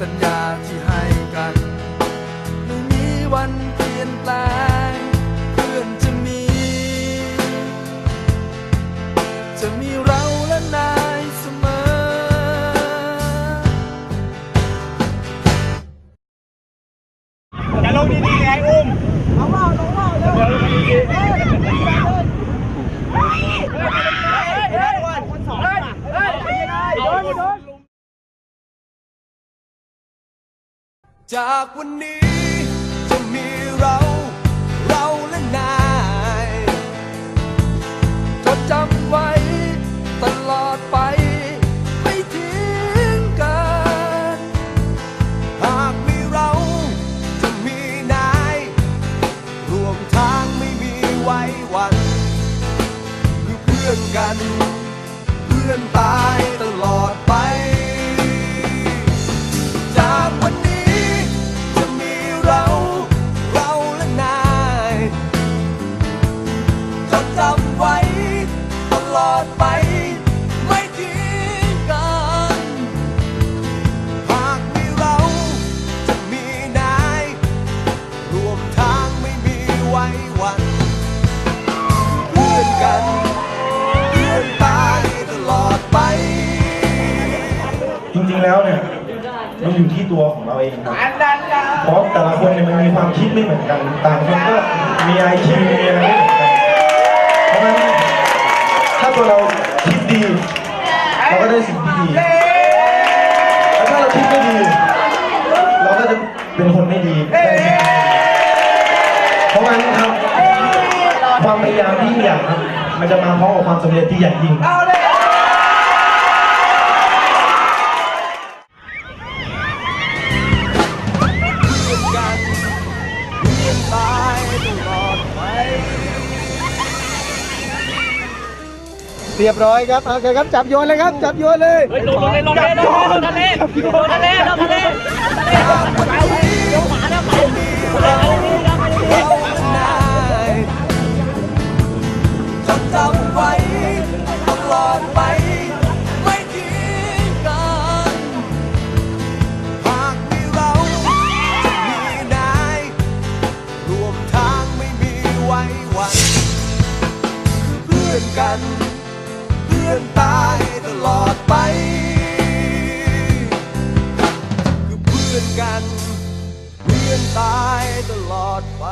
สัญญาที่ จากวันนี้จะมีเรา ไว้วันเพื่อนกันเพื่อนตายตลอดไป จริงๆแล้วเนี่ยมันอยู่ที่ตัวของเราเองครับเพราะแต่ละคนเนี่ยมันมีความคิดไม่เหมือนกัน ต่างคนก็มีไอคิวมีอะไรไม่เหมือนกันเพราะฉะนั้นถ้าตัวเราคิดดีเราก็ได้สิ่งที่ดีแล้วถ้าเราคิดไม่ดี เราก็จะเป็นคนไม่ดีได้สิ่งที่ไม่ดี เพราะงั้นครับ ความพยายามที่ยิ่งใหญ่ครับ มันจะมาพร้อมกับความสำเร็จที่ใหญ่ยิ่ง เอนกันเพื่อนตายตลอดไปเรียบร้อยครับโอเคครับจับโยนเลยครับ จับโยนเลยลงเลยลงเลยลงทะเลลงทะเลลงทะเลำไว้ตลอดไปไม่ทิ้งกันหากมีเราจะมีนายรวมทางไม่มีไว้วันคือเพื่อนกัน เพื่อนตายตลอดไป คือเพื่อนกัน เพื่อนตายตลอดไป